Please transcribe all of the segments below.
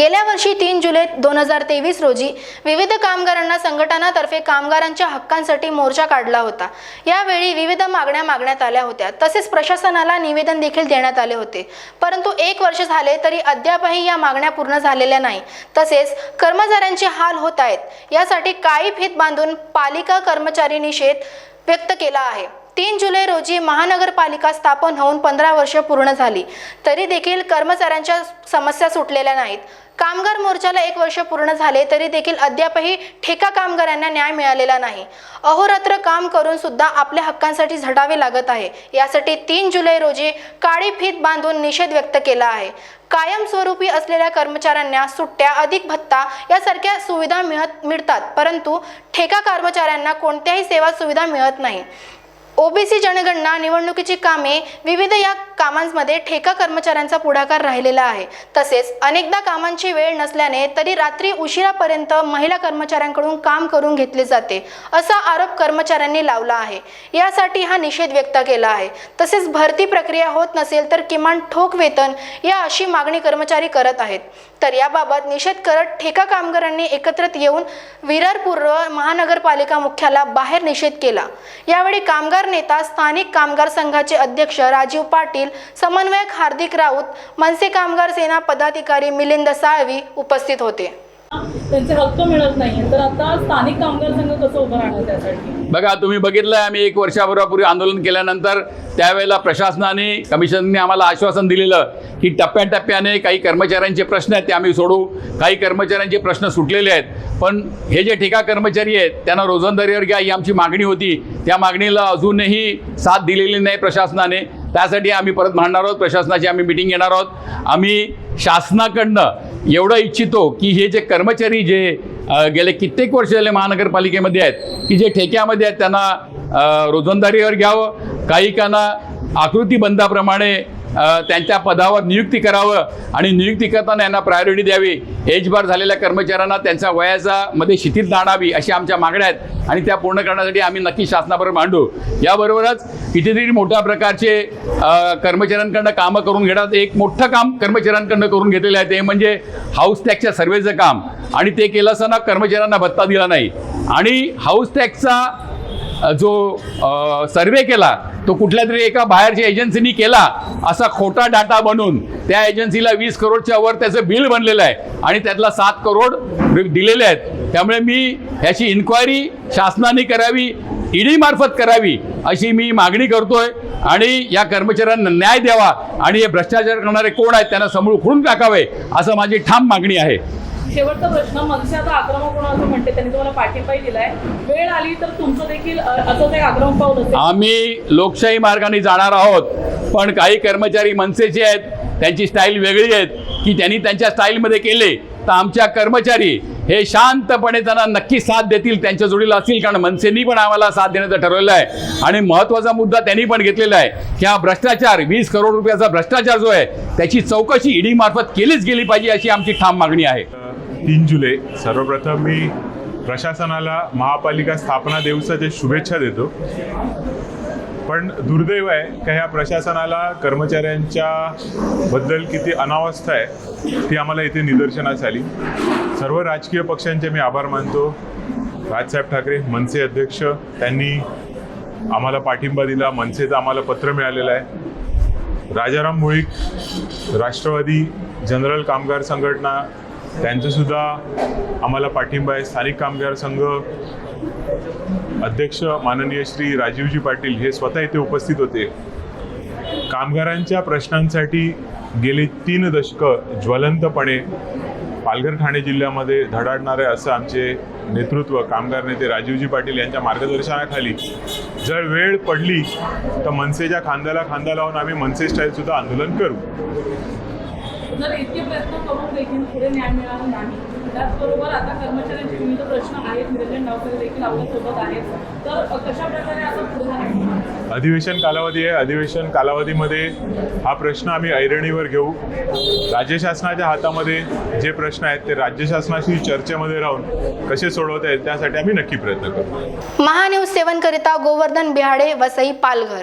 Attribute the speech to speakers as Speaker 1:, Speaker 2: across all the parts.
Speaker 1: गेल्या वर्षी तीन जुलै दोन हजार तेवीस रोजी विविध कामगारांना संघटनातर्फे कामगारांच्या हक्कांसाठी मोर्चा काढला होता. यावेळी विविध मागण्या मागण्यात आल्या होत्या. तसेच प्रशासनाला निवेदन देखील देण्यात आले होते. परंतु एक वर्ष झाले तरी अद्यापही या मागण्या पूर्ण झालेल्या नाही. तसेच कर्मचाऱ्यांचे हाल होत आहेत. यासाठी काळी फीत बांधून पालिका कर्मचारी निषेध व्यक्त केला आहे. तीन जुलै रोजी महानगरपालिका स्थापन होऊन पंधरा वर्ष पूर्ण झाली. तरी देखील कर्मचाऱ्यांच्या समस्या सुटलेल्या नाहीत. कामगार मोर्चाला एक वर्ष पूर्ण झाले तरी देखील अद्यापही ठेका कामगारांना न्याय मिळालेला नाही. अहोरात्र काम करून सुद्धा आपल्या हक्कांसाठी झटावे लागत आहे. यासाठी तीन जुलै रोजी काळी फीत बांधून निषेध व्यक्त केला आहे. कायमस्वरूपी असलेल्या कर्मचाऱ्यांना सुट्ट्या अधिक भत्ता यासारख्या सुविधा मिळत मिळतात परंतु ठेका कर्मचाऱ्यांना कोणत्याही सेवा सुविधा मिळत नाही. ओबीसी जनगणना निवडणुकीची कामे विविध या कामांमध्ये ठेका कर्मचाऱ्यांचा पुढाकार राहिलेला आहे. तसेच अनेकदा कामांची वेळ नसल्याने तरी रात्री उशिरापर्यंत महिला कर्मचाऱ्यांकडून काम करून घेतले जाते असा आरोप कर्मचाऱ्यांनी लावला आहे. यासाठी हा निषेध व्यक्त केला आहे. तसेच भरती प्रक्रिया होत नसेल तर किमान ठोक वेतन या अशी मागणी कर्मचारी करत आहेत. तर याबाबत निषेध करत ठेका कामगारांनी एकत्रित येऊन विरार पूर्व महानगरपालिका मुख्याला बाहेर निषेध केला. यावेळी कामगार नेता स्थानिक कामगार संघाचे अध्यक्ष राजीव पाटील समन्वयक हार्दिक राऊत मनसे कामगार सेना पदाधिकारी मिलिंद साळवी उपस्थित होते.
Speaker 2: त्यांचे हक्क मिळत नाही तर आता स्थानिक कामगार संघ कसं उभं राहणार त्यासाठी?
Speaker 3: बघा तुम्ही बघितलंय आम्ही एक वर्षापूर्वी आंदोलन केल्यानंतर त्यावेळेला प्रशासनाने कमिशनने आम्हाला आश्वासन दिलेलं की टप्प्याटप्प्याने काही कर्मचाऱ्यांचे प्रश्न आहेत ते आम्ही सोडू. काही कर्मचाऱ्यांचे प्रश्न सुटलेले आहेत. पण हे जे ठेका कर्मचारी आहेत त्यांना रोजंदारीवर घ्या ही आमची मागणी होती. त्या मागणीला अजूनही साथ दिलेली नाही प्रशासनाने. त्यासाठी आम्ही परत मांडणार आहोत प्रशासनाची आम्ही मिटिंग घेणार आहोत. आम्ही शासनाकडनं एवढं इच्छितो की हे जे कर्मचारी जे गेले कित्येक वर्ष झाले महानगरपालिकेमध्ये आहेत की जे ठेक्यामध्ये आहेत त्यांना रोजंदारीवर घ्यावं. काही काना आकृतीबंधाप्रमाणे त्यांच्या पदावर नियुक्ती करावं आणि नियुक्ती करताना यांना प्रायोरिटी द्यावी. एजबार झालेल्या कर्मचाऱ्यांना त्यांच्या वयाचा मध्ये शिथिलता आणावी अशी आमच्या मागण्या आहेत आणि त्या पूर्ण करण्यासाठी आम्ही नक्की शासनाबरोबर मांडू. याबरोबरच कितीतरी मोठ्या प्रकारचे कर्मचाऱ्यांकडनं कामं करून घेतात एक मोठं काम कर्मचाऱ्यांकडनं करून घेतलेलं आहे. ते म्हणजे हाऊस टॅक्सच्या सर्वेचं काम. आणि ते केलं असताना कर्मचाऱ्यांना भत्ता दिला नाही. आणि हाऊस टॅक्सचा जो सर्वे केला तो कुठल्या तरी एका बाहेरच्या एजन्सीनी केला असा खोटा डाटा बनवून त्या एजन्सीला वीस करोडच्या वर त्याचं बिल बनलेलं आहे आणि त्यातला सात करोड दिलेले आहेत. त्यामुळे मी ह्याची इन्क्वायरी शासनाने करावी ईडी मार्फत करावी अशी मी मागणी करतोय आणि या कर्मचाऱ्यांना न्याय द्यावा आणि हे भ्रष्टाचार करणारे कोण आहेत त्यांना समोर उखडून टाकावे असं माझी ठाम मागणी आहे.
Speaker 2: शेवटचा प्रश्न मनसे आता आक्रमक होणार असं म्हणते त्यांनी तुम्हाला पाठिंबाही दिलाय. वेळ आली तर तुमचं देखील असं एक आक्रमक पाऊल असेल.
Speaker 3: आम्ही लोकशाही मार्गाने जाणार आहोत पण काही कर्मचारी मनसेचे आहेत त्यांची स्टाईल वेगळी आहेत की त्यांनी त्यांच्या स्टाईलमध्ये केले तर आमच्या कर्मचारी हे शांतपणे त्यांना नक्की साथ देतील त्यांच्या जोडीला असतील कारण मनसेनी पण आम्हाला साथ देण्याचं ठरवलं आहे. आणि महत्त्वाचा मुद्दा त्यांनी पण घेतलेला आहे की हा भ्रष्टाचार वीस करोड रुपयाचा भ्रष्टाचार जो आहे त्याची चौकशी ईडी मार्फत केलीच गेली पाहिजे अशी आमची ठाम मागणी आहे.
Speaker 4: तीन जुलै. सर्वप्रथम मी प्रशासनाला महापालिका स्थापना दिवसाच्या शुभेच्छा देतो. पण दुर्दैव आहे का ह्या प्रशासनाला कर्मचाऱ्यांच्या बद्दल किती अनावस्था आहे ती आम्हाला इथे निदर्शनास आली. सर्व राजकीय पक्षांचे मी आभार मानतो. राजसाहेब ठाकरे मनसे अध्यक्ष त्यांनी आम्हाला पाठिंबा दिला मनसेचं आम्हाला पत्र मिळालेलं आहे. राजाराम मुळीक राष्ट्रवादी जनरल कामगार संघटना त्यांचंसुद्धा आम्हाला पाठिंबा आहे. स्थानिक कामगार संघ अध्यक्ष माननीय श्री राजीवजी पाटील हे स्वतः इथे उपस्थित होते. कामगारांच्या प्रश्नांसाठी गेली तीन दशकं ज्वलंतपणे पालघर ठाणे जिल्ह्यामध्ये धडाडणारे असं आमचे नेतृत्व कामगार नेते राजीवजी पाटील यांच्या मार्गदर्शनाखाली जर वेळ पडली तर मनसेच्या खांद्याला खांदा लावून आम्ही मनसे स्टाईलसुद्धा आंदोलन करू.
Speaker 2: जर इतके प्रयत्न करून देखील पुढे न्याय मिळाला नाही त्याचबरोबर आता कर्मचाऱ्यांचे विविध प्रश्न आहेत निरंजन डावकरे देखील आपल्यासोबत आहेत तर कशा प्रकारे आता पुढे
Speaker 4: अधिवेशन कालावधी आहे. अधिवेशन कालावधीमध्ये हा प्रश्न आम्ही ऐरणीवर घेऊ. राज्य शासनाच्या हातामध्ये जे प्रश्न आहेत ते राज्य शासनाशी चर्चेमध्ये राहून कसे सोडवता येईल त्यासाठी आम्ही नक्की प्रयत्न करू.
Speaker 1: महान्यूज सेवन करिता Govardhan Bihade Vasai Palghar.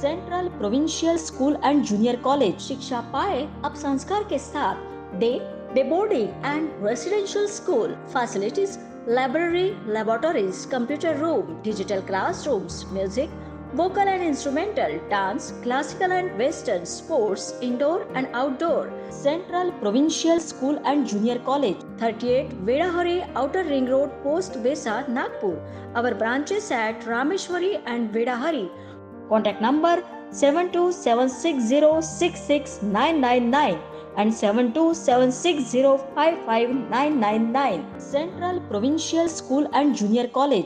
Speaker 5: provincial school and junior college शिक्षा पाए अब संस्कार के साथ day day boarding and residential school facilities library laboratories computer room digital classrooms music vocal and instrumental dance classical and western sports indoor and outdoor central provincial school and junior college 38 vedahari outer ring road post besa nagpur our branches at rameshwari and vedahari Contact number 7276066999 and 7276055999. Central Provincial School and Junior College.